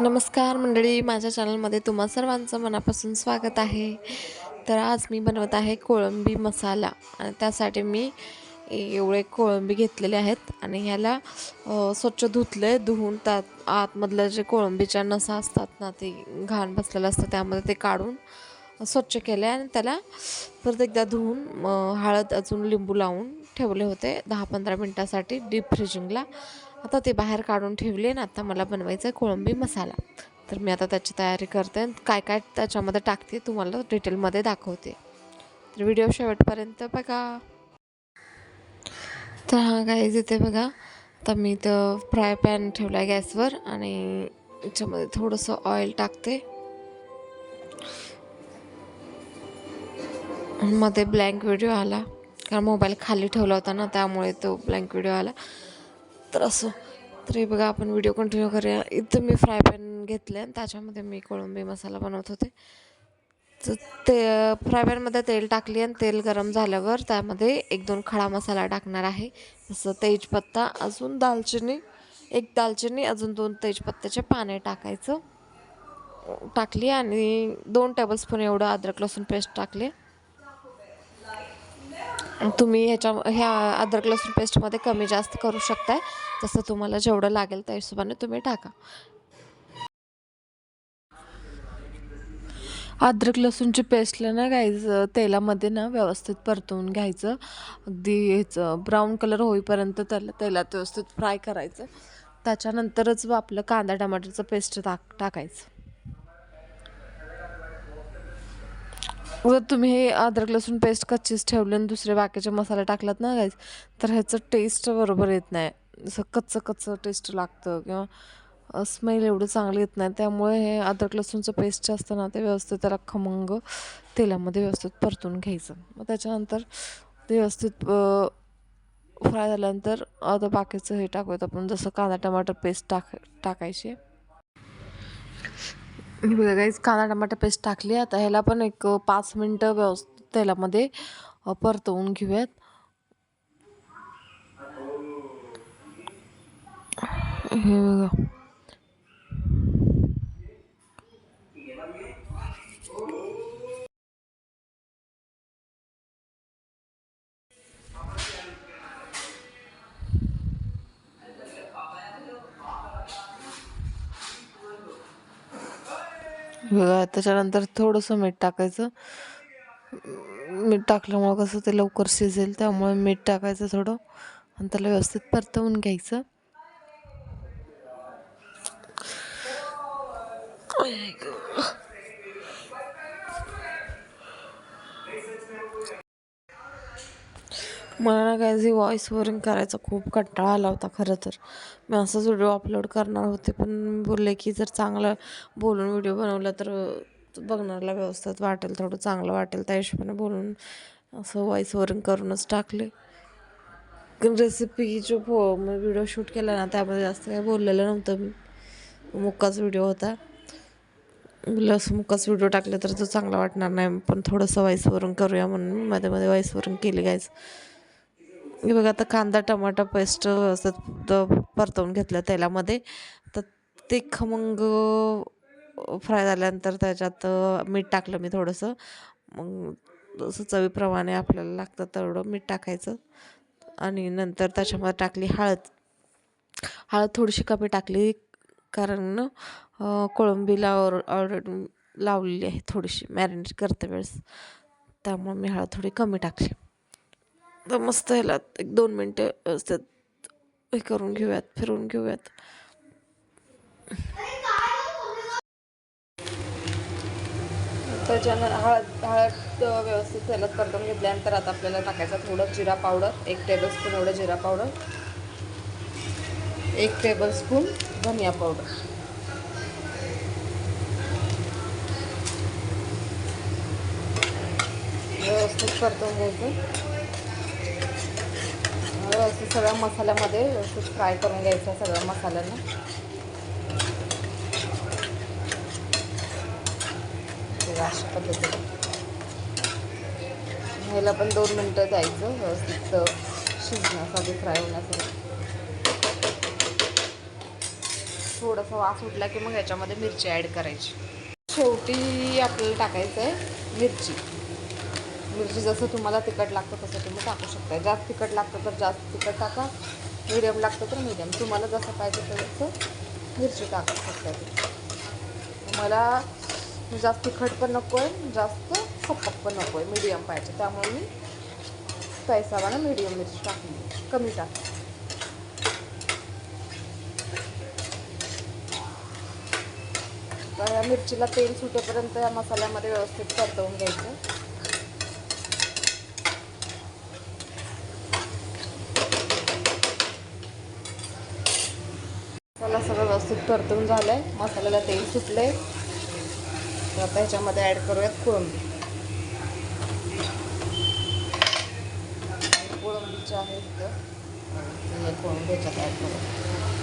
नमस्कार मंडळी माझ्या चॅनलमध्ये तुम्हा सर्वांचं मनापासून स्वागत आहे. तर आज मी बनवत आहे कोळंबी मसाला आणि त्यासाठी मी एवढे कोळंबी घेतलेले आहेत आणि ह्याला स्वच्छ स्वच्छ आहे धुवून त्यात आतमधलं जे कोळंबीच्या नसा असतात ना ते घाण बसलेलं असतं त्यामध्ये ते काढून स्वच्छ केले आणि त्याला परत एकदा धुवून हळद अजून लिंबू लावून ठेवले होते दहा पंधरा मिनटासाठी डीप फ्रिजिंगला. आता ते बाहेर काढून ठेवले ना आता मला बनवायचं आहे कोळंबी मसाला. तर मी आता त्याची तयारी करते आणि काय काय त्याच्यामध्ये टाकते तुम्हाला डिटेलमध्ये दाखवते. तर व्हिडिओ शेवटपर्यंत बघा. तर हा काय इथे बघा. तर मी तर फ्राय पॅन ठेवला आहे गॅसवर आणि याच्यामध्ये थोडंसं ऑइल टाकते. मध्ये ब्लँक व्हिडिओ आला. कारण मोबाईल खाली ठेवला होता ना त्यामुळे तो ब्लँक व्हिडिओ आला. तर असं. तर हे बघा आपण व्हिडिओ कंटिन्यू करूया. इथं मी फ्राय पॅन घेतले आणि त्याच्यामध्ये मी कोळंबी मसाला बनवत होते. तर ते फ्राय पॅनमध्ये तेल टाकली आणि तेल गरम झाल्यावर त्यामध्ये एक दोन खडा मसाला टाकणार आहे. जसं तेजपत्ता अजून दालचिनी एक दालचिनी अजून दोन तेजपत्त्याचे पाने टाकायचं. टाकली आणि दोन टेबलस्पून एवढं अद्रक लसूण पेस्ट टाकले. तुम्ही ह्याच्या ह्या अद्रक लसूण पेस्टमध्ये कमी जास्त करू शकताय. जसं तुम्हाला जेवढं लागेल त्या हिशोबाने तुम्ही टाका. अद्रक लसूणची पेस्टला ना घ्यायचं तेलामध्ये ना व्यवस्थित परतवून घ्यायचं. अगदी ह्याचं ब्राऊन कलर होईपर्यंत त्याला तेलात व्यवस्थित फ्राय करायचं. त्याच्यानंतरच आपलं कांदा टमाटरचं पेस्ट टाक टाकायचं. जर तुम्ही हे अद्रक लसूण पेस्ट कच्चीच ठेवले आणि दुसरे बाकीचे मसाले टाकलात ना गाईज तर ह्याचं टेस्ट बरोबर येत नाही. असं कच्चं कच्चं टेस्ट लागतं किंवा स्मेल एवढं चांगलं येत नाही. त्यामुळे हे अद्रक लसूणचं पेस्ट जे असतं ना ते व्यवस्थित त्याला खमंग तेलामध्ये व्यवस्थित परतून घ्यायचं. मग त्याच्यानंतर ते व्यवस्थित फ्राय झाल्यानंतर आता बाकीचं हे टाकूयात आपण. जसं कांदा टमाटर पेस्ट टाक टाकायची. मी बघा गाईज कांदा टमाटर पेस्ट टाकली आता ह्याला पण एक पाच मिनटं व्यवस्थित तेलामध्ये परतवून घेऊयात. हे बघा. बघा त्याच्यानंतर थोडंसं मीठ टाकायचं. मीठ टाकल्यामुळं कसं ते लवकर शिजेल त्यामुळे मीठ टाकायचं थोडं. आणि त्याला व्यवस्थित परतवून घ्यायचं. मला ना काय जे व्हॉइस करायचा खूप कंटाळा आला होता खरं तर. मी असाच व्हिडिओ अपलोड करणार होते पण बोलले की जर चांगलं बोलून व्हिडिओ बनवला तर बघणाऱ्याला व्यवस्थित वाटेल थोडं चांगलं वाटेल त्या हिशोबाने बोलून असं व्हॉइस करूनच टाकले. रेसिपी जो भो व्हिडिओ शूट केला ना त्यामध्ये जास्त काही बोललेलं नव्हतं मी. मुक्काच व्हिडिओ होता. म्हणलं असं मुक्काच व्हिडिओ टाकले तर तो चांगला वाटणार नाही पण थोडंसं व्हॉइसवरून करूया म्हणून मध्ये मध्ये व्हॉइसवरून केली गायचं हे बघा आता कांदा टमाटा पेस्ट व्यवस्थित परतवून घेतलं तेलामध्ये. तर ते खमंग फ्राय झाल्यानंतर त्याच्यात मीठ टाकलं मी थोडंसं. मग जसं चवीप्रमाणे आपल्याला लागतं तेवढं मीठ टाकायचं. आणि नंतर त्याच्यामध्ये टाकली हळद. हळद थोडीशी कमी टाकली कारण कोळंबीला कोळंबीला ऑलरेडी लावलेली आहे थोडीशी मॅरिनेट करते वेळेस. त्यामुळे मी हळद थोडी कमी टाकली. तर मस्त ह्याला एक दोन मिनटं व्यवस्थित हे करून घेऊयात फिरून घेऊयात. त्याच्यानं हळद हळद व्यवस्थित तेलात परतून घेतल्यानंतर आता आपल्याला टाकायचं थोडं जिरा पावडर एक टेबलस्पून एवढं जिरा पावडर एक टेबलस्पून धनिया पावडर. व्यवस्थित परतून घ्यायचं. तर सगळ्या मसाल्यामध्ये व्यवस्थित फ्राय करून घ्यायचा सगळ्या मसाल्यांना अशा पद्धतीने. ह्याला पण दोन मिनटं द्यायचं व्यवस्थित शिजण्यासाठी फ्राय होण्यासाठी. थोडासा वास उठला की मग याच्यामध्ये मिरची ॲड करायची. शेवटी आपल्याला टाकायचं आहे मिरची. मिरची जसं तुम्हाला तिखट लागतं तसं तुम्ही टाकू शकता. जास्त तिखट लागतं तर जास्त तिखट टाका. मिडियम लागतं तर मिडियम. तुम्हाला जसं पाहिजे तसं मिरची टाकू शकता मला जास्त तिखट पण नको आहे जास्त सपक पण नको आहे मिडियम पाहिजे. त्यामुळे मी पैसावाला मिडियम मिरची टाकली. कमी टाक. या मिरचीला तेल सुटेपर्यंत या मसाल्यामध्ये व्यवस्थित परतवून घ्यायचं. मसाला सगळं व्यवस्थित परतून झालं आहे मसाल्याला तेल सुटलं आहे तर आता ह्याच्यामध्ये ॲड करूयात कोळंबी. कोळंबीचं आहे इथं. कोळंबी ह्याच्यात ॲड करू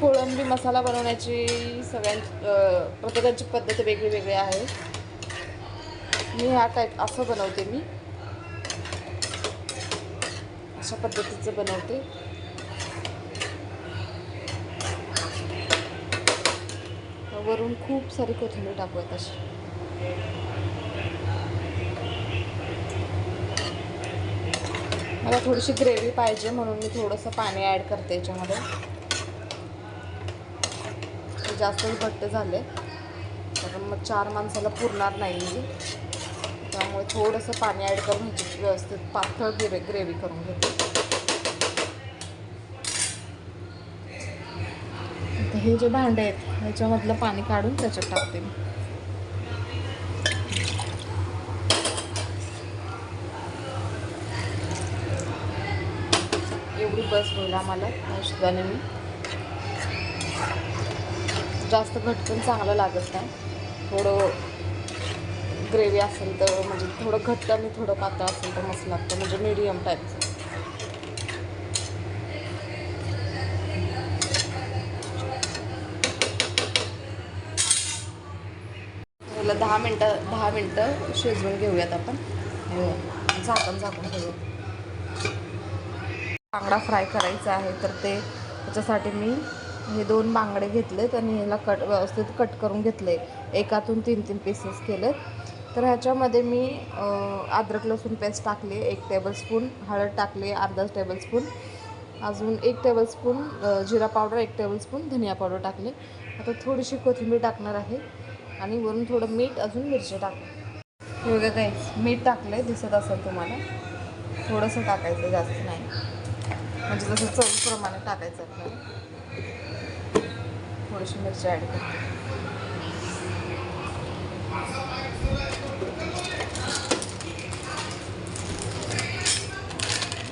कोळंबी मसाला बनवण्याची सगळ्यां अं, प्रत्येकाची पद्धत वेगळी वेगळी आहे. मी ह्या टाईप असं बनवते मी. अशा पद्धतीचं बनवते. वरून खूप सारी कोथिंबीर टाकूयात अशी. मला थोडीशी ग्रेव्ही पाहिजे म्हणून मी थोडंसं पाणी ॲड करते याच्यामध्ये. जास्तच घट्ट झाले. कारण मग चार माणसाला पुरणार नाही मी. त्यामुळे थोडंसं पाणी ॲड करून ह्याची व्यवस्थित पातळ ग्रेव्ही ग्रेव्ही करून घेते. हे जे भांडे आहेत ह्याच्यामधलं पाणी काढून त्याच्यात टाकते मी. एवढी बस होईल आम्हाला. या मी. जास्त घट पण चांगलं लागत नाही. थोडं ग्रेव्ही असेल तर म्हणजे थोडं घट्ट आणि थोडं पातळ असेल तर मस्त लागतं म्हणजे मिडियम टाईपचं दहा मिनटं दहा मिनटं शिजवून घेऊयात आपण. हो, झाकण झाकून घेऊयात बांगडा फ्राय करायचा आहे तर ते त्याच्यासाठी मी हे दोन बांगडे घेतलेत आणि ह्याला कट व्यवस्थित कट करून घेतले एकातून तीन तीन पीसेस केलेत. तर ह्याच्यामध्ये मी अद्रक लसूण पेस्ट टाकली एक टेबलस्पून हळद टाकली अर्धा टेबलस्पून अजून एक टेबलस्पून जिरा पावडर एक टेबलस्पून धनिया पावडर टाकले. आता थोडीशी कोथिंबीर टाकणार आहे. आणि वरून थोडं मीठ अजून मिरची टाकली. योग्य बघा काय मीठ टाकलं दिसत असेल तुम्हाला. थोडंसं टाकायचं जास्त नाही. म्हणजे जसं चवीप्रमाणे टाकायचं आपल्याला. थोडीशी मिरची ॲड करते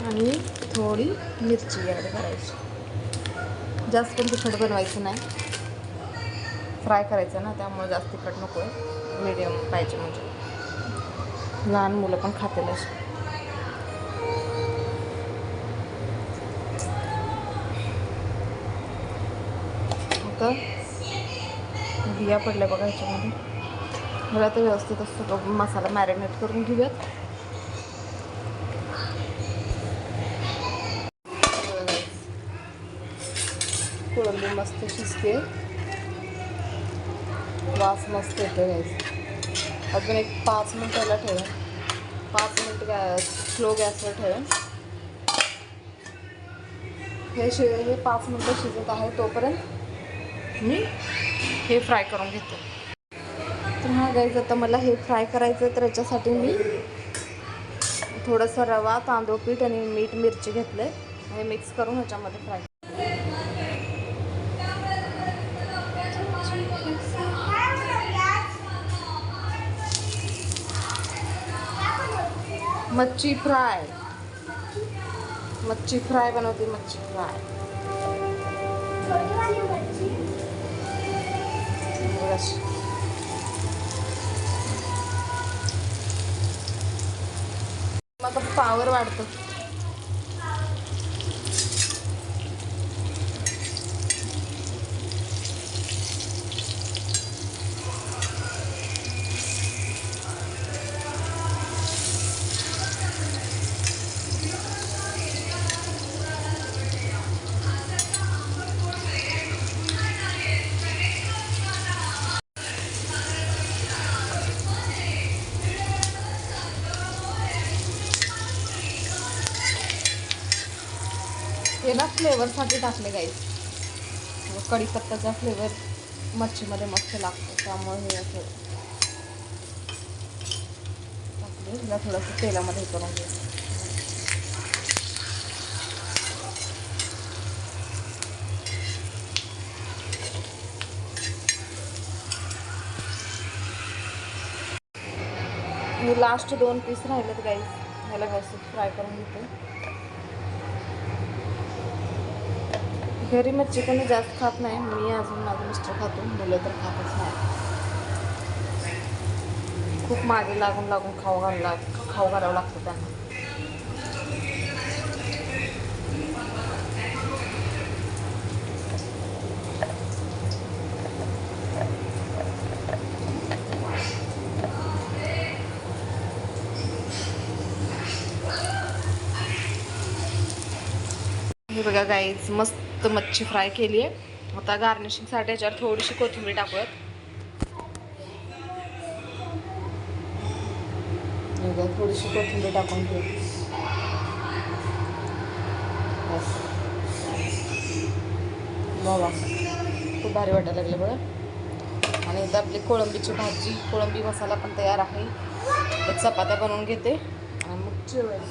आणि थोडी मिरची ॲड करायची. जास्त पण तिखट बनवायचं नाही. फ्राय करायचं ना त्यामुळे जास्त तिखट नको आहे मीडियम पाहिजे म्हणजे. लहान मुलं पण खातील अशी बिया पडल्या बघा ह्याच्यामध्ये. मला तर व्यवस्थित असं मसाला मॅरिनेट करून घेऊयात. कोळंबी मस्त शिजते. वास मस्त येतो गॅस अजून एक पाच मिनिटाला ठेवा. पाच मिनिट गॅस स्लो गॅसवर ठेवा. हे शि हे पाच मिनटं शिजत आहे तोपर्यंत मी हे फ्राय करून घेते. तर हा गाईज आता मला हे फ्राय करायचं तर याच्यासाठी मी थोडंसं रवा तांदूळ पीठ आणि मीठ मिरची घेतलं आहे आणि मिक्स करून ह्याच्यामध्ये फ्राय मच्छी फ्राय मच्छी फ्राय बनवते मच्छी फ्राय बघ मग पावर वाढतो. हे ना फ्लेवरसाठी टाकले गाईस कढीपत्त्याचा फ्लेवर मच्छीमध्ये मस्त लागतो. त्यामुळे हे असं टाकले. हिला थोडंसं तेलामध्ये करून घे. मी लास्ट दोन पीस राहिलेत गाईस ह्याला व्यवस्थित फ्राय करून घेते. घरी मच्छी कोणी जास्त खात नाही. मी अजून माझं मिस्टर खातो. मुलं तर खातच नाही. खूप मागे लागून लागून खाऊ घालला खाऊ घालावं लागतं त्यांना. बघा गाईज मस्त मच्छी फ्राय केली आहे. आता गार्निशिंगसाठी याच्यावर थोडीशी कोथिंबीर टाकूयात. थोडीशी कोथिंबीर टाकून घेऊ खूप भारी वाटायला लागलं बघा. आणि इथं आपली कोळंबीची भाजी कोळंबी मसाला पण तयार आहे. चपात्या बनवून घेते. आणि मग जेवायला